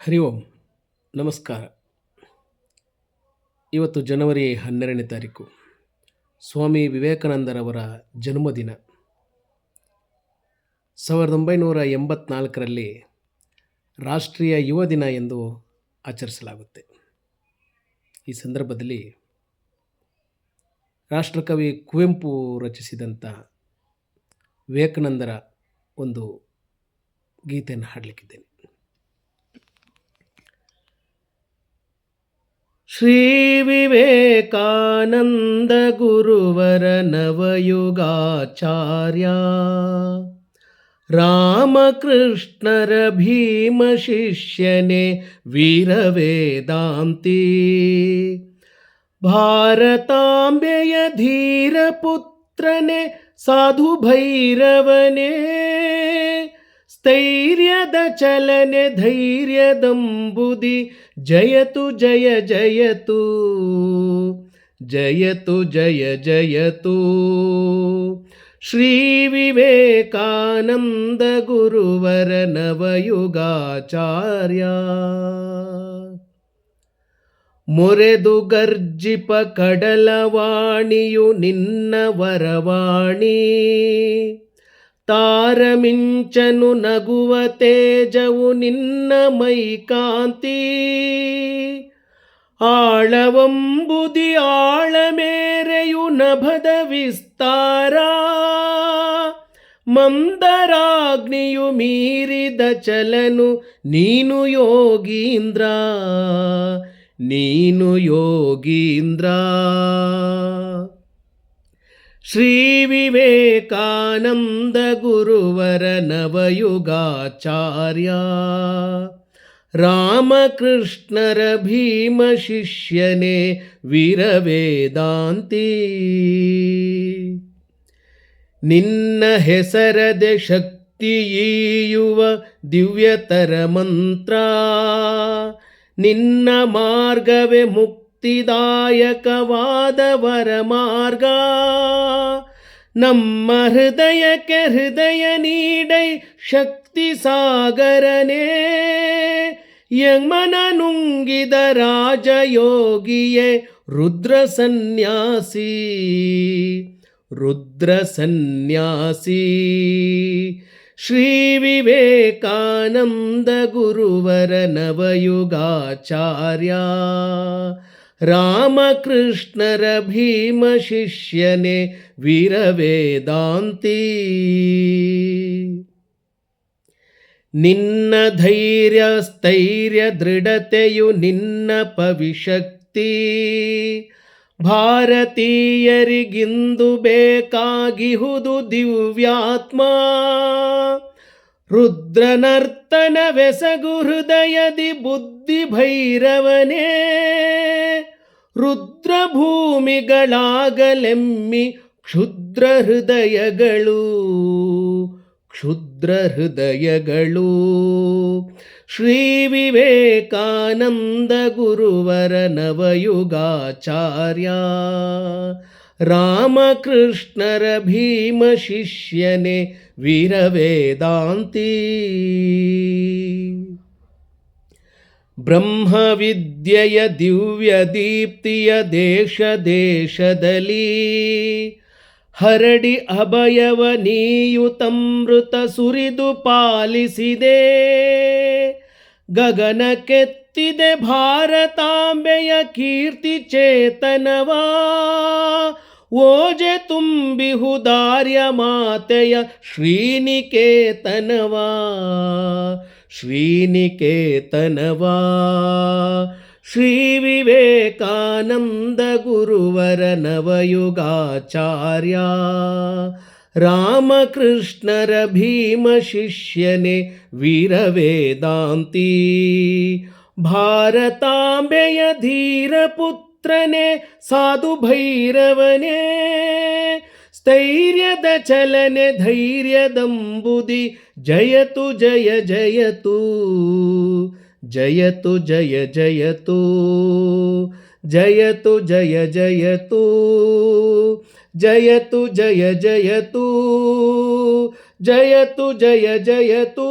ಹರಿ ಓಂ. ನಮಸ್ಕಾರ. ಇವತ್ತು ಜನವರಿ ಹನ್ನೆರಡನೇ ತಾರೀಕು. ಸ್ವಾಮಿ ವಿವೇಕಾನಂದರವರ ಜನ್ಮದಿನ. ಸಾವಿರದ ಒಂಬೈನೂರ ಎಂಬತ್ನಾಲ್ಕರಲ್ಲಿ ರಾಷ್ಟ್ರೀಯ ಯುವ ದಿನ ಎಂದು ಆಚರಿಸಲಾಗುತ್ತೆ. ಈ ಸಂದರ್ಭದಲ್ಲಿ ರಾಷ್ಟ್ರಕವಿ ಕುವೆಂಪು ರಚಿಸಿದಂಥ ವಿವೇಕಾನಂದರ ಒಂದು ಗೀತೆಯನ್ನು ಹಾಡಲಿಕ್ಕಿದ್ದೇನೆ. ಶ್ರೀ ವಿವೇಕಾನಂದ ಗುರುವರ ನವಯುಗಾಚಾರ್ಯ ರಾಮಕೃಷ್ಣರ ಭೀಮ ಶಿಷ್ಯನೇ ವೀರವೇದಾಂತಿ ಭಾರತಾಂಬೆಯ ಧೀರ ಪುತ್ರನೇ ಸಾಧು ಭೈರವನೇ ಸ್ಥೈರ್ಯದ ಚಲನೆ ಧೈರ್ಯದಂಬುದಿ ಜಯತು ಜಯ ಜಯತು ಜಯತು ಜಯ ಜಯತು. ಶ್ರೀ ವಿವೇಕಾನಂದ ಗುರುವರ ನವಯುಗಾಚಾರ್ಯ, ಮೊರೆದು ಗರ್ಜಿಪ ಕಡಲವಾಣಿಯು ನಿನ್ನ ವರವಾಣಿ. ತಾರಮಿಂಚನು ನಗುವ ತೇಜವು ನಿನ್ನ ಮೈಕಾಂತಿ. ಆಳವಂಬುದಿ ಆಳಮೇರೆಯು ನಭದ ವಿಸ್ತಾರ. ಮಂದರಾಗ್ನಿಯು ಮೀರಿದ ಚಲನು ನೀನು ಯೋಗೀಂದ್ರ ನೀನು ಯೋಗೀಂದ್ರ. ಶ್ರೀ ವಿವೇಕಾನಂದ ಗುರುವರ ನವಯುಗಾಚಾರ್ಯ. ರಾಮಕೃಷ್ಣರ ಭೀಮ ಶಿಷ್ಯನೇ ವೀರವೇದಾಂತಿ. ನಿನ್ನ ಹೆಸರದೆ ಶಕ್ತಿಯೀಯುವ ದಿವ್ಯತರ ಮಂತ್ರ. ನಿನ್ನ ಮಾರ್ಗವೇ ಮುಕ್ತಿದಾಯಕವಾದವರ ಮಾರ್ಗ. ನಮ್ಮ ಹೃದಯಕ್ಕೆ ಹೃದಯ ನೀಡೈ ಶಕ್ತಿ ಸಾಗರನೇ ಯಮನ ನುಂಗಿದ ರಾಜಯೋಗಿಯೇ ರುದ್ರ ಸನ್ಯಾಸಿ ರುದ್ರ ಸನ್ಯಾಸಿ ಶ್ರೀ ವಿವೇಕಾನಂದ ಗುರುವರ ನವಯುಗಾಚಾರ್ಯ ರಾಮಕೃಷ್ಣರ ಭೀಮ ಶಿಷ್ಯನೇ ವೀರವೇದಾಂತಿ. ನಿನ್ನ ಧೈರ್ಯ ಸ್ಥೈರ್ಯ ದೃಢತೆಯು ನಿನ್ನ ಪವಿಶಕ್ತಿ. ಭಾರತೀಯರಿಗಿಂದು ಬೇಕಾಗಿಹುದು ದಿವ್ಯಾತ್ಮ. ರುದ್ರನರ್ತನವೆಸಗು ಹೃದಯದಿ ಬುದ್ಧಿ ಭೈರವನೇ ರುದ್ರಭೂಮಿಗಳಾಗಲೆಮ್ಮಿ ಕ್ಷುದ್ರ ಹೃದಯಗಳು ಕ್ಷುದ್ರ ಹೃದಯಗಳು ಶ್ರೀ ವಿವೇಕಾನಂದ ಗುರುವರ ನವಯುಗಾಚಾರ್ಯ. ರಾಮಕೃಷ್ಣರ ಭೀಮ ಶಿಷ್ಯನೇ ವೀರವೇದಾಂತಿ. ಬ್ರಹ್ಮವಿದ್ಯೆಯ ದಿವ್ಯ ದೀಪ್ತಿಯ ದೇಶ ದೇಶದಲ್ಲಿ ಹರಡಿ ಅಭಯವ ನೀಯುತಮೃತ ಸುರಿದು ಪಾಲಿಸಿದೆ. ಗಗನಕ್ಕೆತ್ತಿದೆ ಭಾರತಾಂಬೆಯ ಕೀರ್ತಿ ಚೇತನವಾ. ಓಜೆ ತುಂಬಿಹುದಾರ್ಯ ಮಾತೆಯ ಶ್ರೀನಿಕೇತನವಾ ಶ್ರೀನಿಕೇತನವಾ ಶ್ರೀ ವಿವೇಕಾನಂದ ಗುರುವರ ನವಯುಗಾಚಾರ್ಯ ರಾಮಕೃಷ್ಣರ ಭೀಮ ಶಿಷ್ಯನೇ ವೀರವೇದಾಂತಿ ಭಾರತಾಂಬೆಯ ಧೀರ ಪುತ್ರನೇ ಸಾಧು ಭೈರವನೇ ಸ್ಥೈರ್ಯದ ಚಲನೆ ಧೈರ್ಯದಂಬುದಿ ಜಯತು ಜಯ ಜಯತು ಜಯತು ಜಯ ಜಯತು ಜಯತು ಜಯ ಜಯತು ಜಯತು ಜಯ ಜಯತು ಜಯತು ಜಯ ಜಯತು